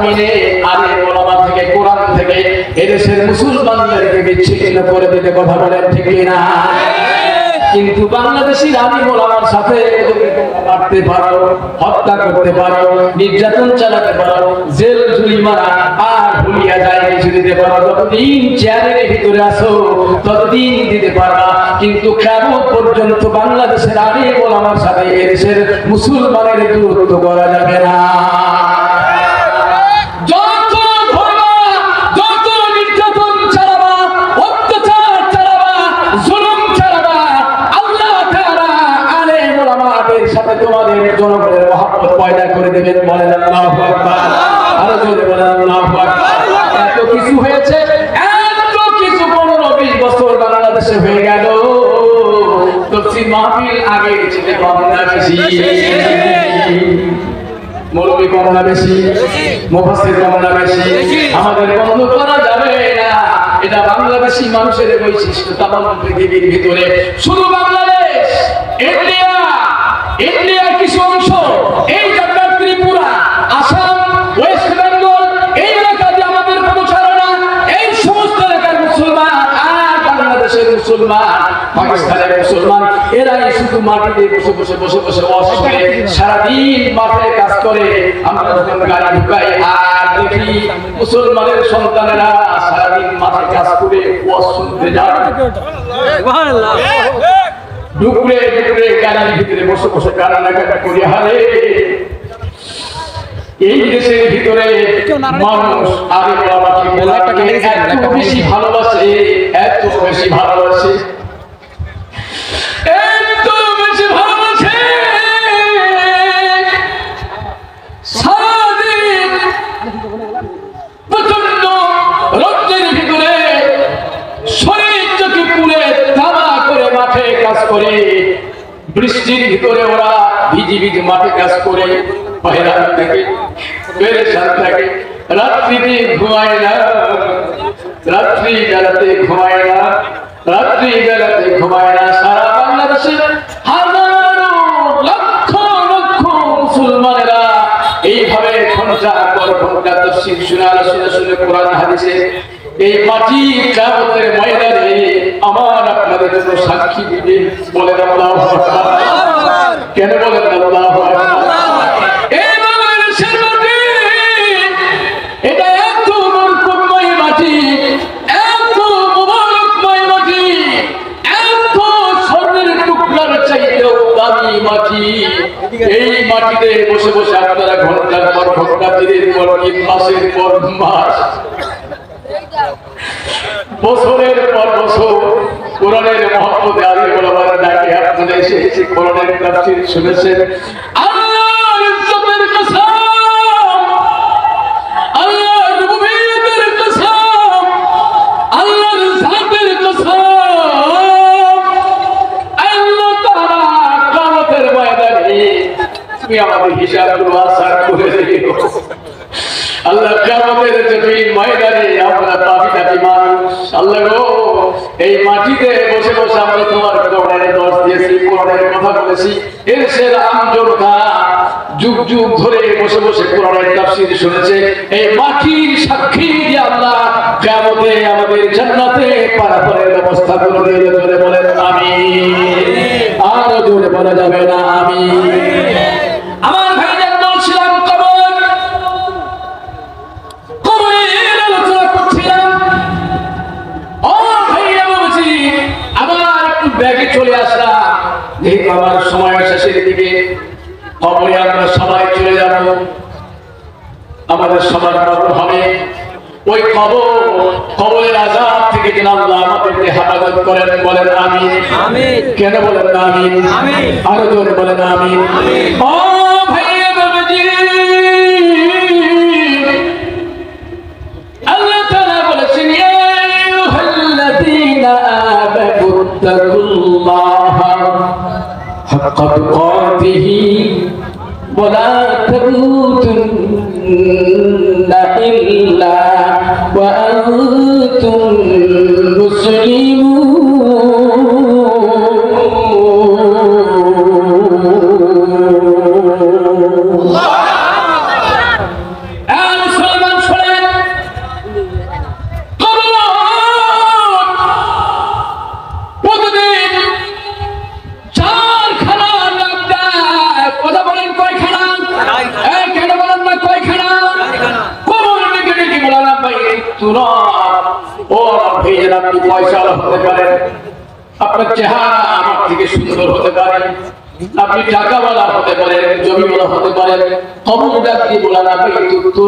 জমিনে আরে ওলামা থেকে, কোরআন থেকে, এদেশের মুসলমানদেরকে বিচ্ছিন্ন করে দিতে কথা বলেন, ঠিক না কিন্তু মোলামার সাথে মারতে পারো, হত্যা করতে পারো, নির্যাতন চালাতে পারো, জেল জুলি মারা, আর ভুলিয়া যায় কিছু দিতে পারো চেয়ারের ভিতরে আসো ততদিন দিতে পারবা। কিন্তু কেমন পর্যন্ত বাংলাদেশের আলী মোলামার সাথে এদেশের মুসলমানের দূরত্ব করা যাবে না? জনগণের পয়দা করে দেবেন, বলেন আল্লাহু আরও জোরে বলেন আল্লাহু এত কিছু হয়েছে, এত কিছু পনেরো বিশ বছর বাংলাদেশে হয়ে গেল। তফসির মাহফিল আগে ছিল কম না বেশি। মৌলবী কমনা বেশি, মুফাসসির কমনা বেশি। আমাদের বন্ধ করা যাবে না। এটা বাংলাদেশি মানুষের বৈশিষ্ট্য, তামাম পৃথিবীর ভিতরে। শুধু বাংলাদেশ, ইন্ডিয়া, ইন্ডিয়ার কিছু অংশ মুসলমান পাকিস্তানের মুসলমান এরাই শুধু মাটিতে বসে বসে বসে বসে ওয়াজ সারাদিন মাঠে কাজ করে। আমরা যখন গাড়ি ঢুকাই আর দেখি মুসলমানের সন্তানেরা সারাদিন মাঠে কাজ করে ওয়াজ শুনতে যায়। ডুকরে ডুকরে গাড়ির ভিতরে বসে বসে করি হারে। এই দেশের ভিতরে মানুষ বাবাকে এত বেশি ভালোবাসে। এত বেশি ভালোবাসে। করে মাঠে কাজ করে বৃষ্টির ভিতরে ওরা ভিজি ভিজি মাঠে কাজ করে হয়রান থাকে পেরেশান থাকে রাত্রিতে ঘুমায় না রাত্রি বেলাতে ঘুমায় না, রাত্রি বেলাতে ঘুমায় না, সারা বাংলাদেশে হাজারো লক্ষ লক্ষ মুসলমানেরা এইভাবে ঘণ্টা পর ঘণ্টা তফসিল শুনে আলোচনা শুনে কোরআন হাদিসে এই মাটি কাবতের ময়দানে আমার আপনাদের জন্য সাক্ষী দিবে বলেন আল্লাহু কেন বলেন আল্লাহু এই মাটিতে বসে বসে আপনারা ঘণ্টার পর ঘণ্টা দিনের পর তিন মাসের পর মাস? বছরের পর বছর কোরআনের মহব্বতে আলী বলাবার ডাকে আপনারা এসে এসে কোরআনের কাছে শুনেছেন। আমাদের হিসাবগুলো করে দিও আল্লাহ কিয়ামতের জমিন ময়দানে আমরা পাপি তাপি মানুষ। আল্লাহ গো, এই মাটিতে বসে বসে আমরা তোমার কোরআনের দোষ দিয়েছি, কোরআনের কথা বলেছি। এর সের আমজনতা যুগ যুগ ধরে বসে বসে কোরআনের শুনেছে। এই মাটির সাক্ষী আল্লাহ কিয়ামতে আমাদের জান্নাতে পারাপারের ব্যবস্থা করে বলেন, আমিন। আরও জোরে বলা যাবে না, আমিন। কবরের আজাদ থেকে যেন আল্লাহ আমাদেরকে হেফাজত করেন বলেন আমি কেন বলেন না আমি। আরও জোরে বলেন আমি ও ভাইয়া বাবাজি। আল্লাহ তাআলা বলেছেন ইয়া আইয়ুহাল্লাযীনা আমানু তাকুল্লাহা হাক্কা তুকাতিহি। ওয়া লা তামুতুন্না ইল্লা ওয়া থেকে সুন্দর হতে পারে আপনি টাকাওয়ালা হতে পারেন জমিওয়ালা হতে পারেন কবর ডাকি বলা না কিন্তু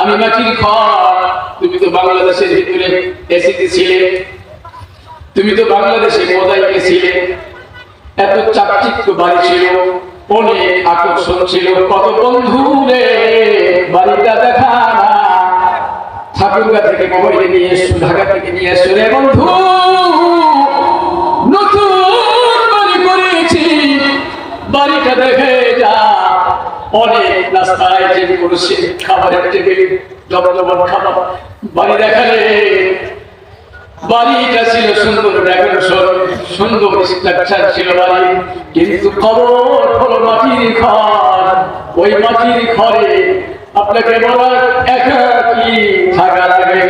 আমি মাটির ঘর তুমি তো বাংলাদেশের ভিতরে এসিতে ছিলে, তুমি তো বাংলাদেশে মোদাইকে ছিলে, এত চাকচিক্য বাড়ি ছিল, অনেক আকর্ষণ ছিল, কত বন্ধু রে, বাড়িটা দেখা না। ঠাকুরগা থেকে মোবাইলে নিয়ে এসো, ঢাকা থেকে নিয়ে এসো রে বন্ধু। অনেক যে করছে খাবারের টেবিল খাবার। বাড়ি দেখালে বাড়িটা ছিল সুন্দর ডেকোরেশন সুন্দর স্ট্রাকচার ছিল বাড়ি। কিন্তু কবর হলো মাটির ঘর। ওই মাটির ঘরে আপনাকে বলার একাকি থাকা লাগে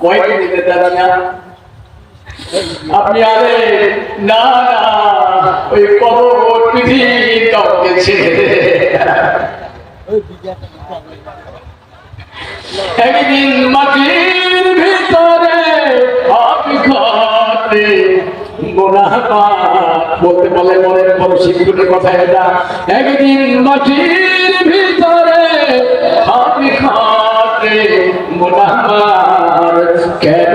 কয়েকটি দিতে দেন না আপনি আরে না না, ওই কবর পৃথিবীর কাউকে ছেড়ে দে। একদিন মাটির ভিতরে আমি ঘরে বলতে বলে মনে বড় শিক্ষকের কথা এটা একদিন মাটির ভিতরে আমি ঘরে মোনাহার কেন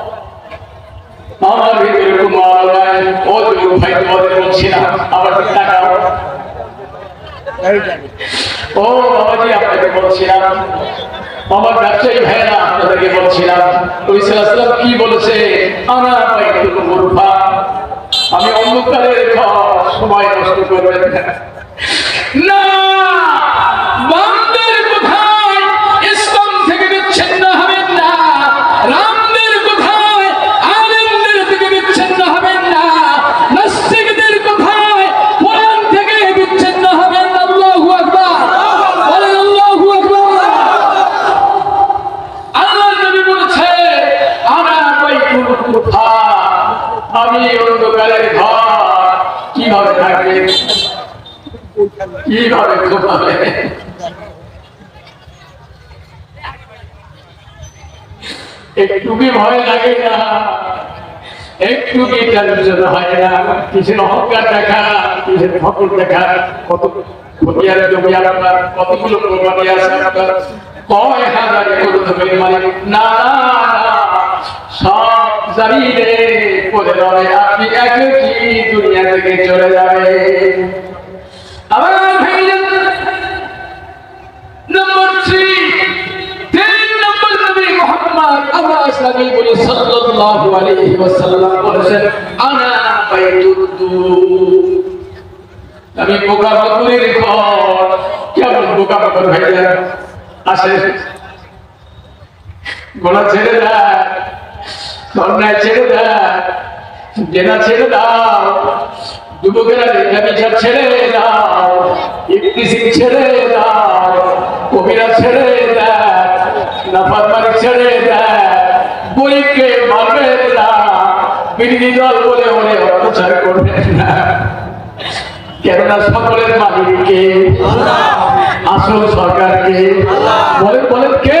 ভিতরে কুমার নাই ও যুবক ভাই তোমাদের বলছি না আমার দিকে ও বাবাজি আপনাকে বলছিলাম আমার ব্যবসায়ী ভাইরা আপনাদেরকে বলছিলাম ওই সাল্লাম কি বলেছে আনা আমি অন্ধকারের ঘর সময় নষ্ট করবেন না। না বান্দার কোথায় ইসলাম থেকে বিচ্ছিন্ন হবেন না রামদের কোথায় আলেমদের থেকে বিচ্ছিন্ন হবেন না নাস্তিকদের কোথায় কোরআন থেকে বিচ্ছিন্ন হবেন না আল্লাহু আকবার বলেন আল্লাহু আকবার আল্লাহ নবী বলেছে আমরা বাইতুল কুফা আমি অন্ধকারের ঘর কীভাবে থাকবে কীভাবে ঘুমাবে একটু কি ভয় লাগে না একটু কি টেনশন হয় না। কিসের অহংকার দেখা, কিসের ফকর দেখা? কত খতিয়ার আপনার কতগুলো কোরবানি আছে আপনার কয় হাজার একর জমির মালিক না, সব জানিয়ে করে দেবে আপনি দুনিয়া থেকে চলে যাবে। আমার ভাইরা নম্বর থ্রি তিন নম্বর নবী মোহাম্মদ আল্লাহ ইসলামী বলে সাল্লাল্লাহু আলাইহি ওয়াসাল্লাম বলেছেন, আনা বাইতুদ্দুর আমি বোকা বাকুরের ঘর। কেমন বোকা জেনা ছেড়ে দাও। যুবকেরা ছেড়ে দাও ইফতিসিং ছেড়ে দাও কবিরা ছেড়ে দেয় নাফারমানি ছেড়ে দেয় বই মারবেন না বিরোধী দল বলে ওরে অত্যাচার করবেন না। কেননা সকলের মালিককে আসল সরকারকে বলেন বলেন কে?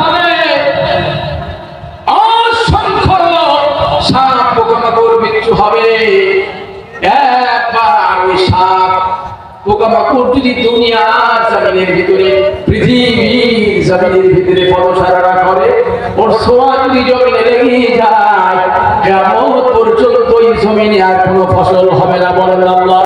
দুনিয়ার জমিনের ভিতরে, পৃথিবীর জমিনের ভিতরে পদসারা করে। ওর সোয়া যদি জমিনে লেগে যায় কেমন পর্যন্ত ওই জমিনে আর কোনো ফসল হবে না বলেন আল্লাহ।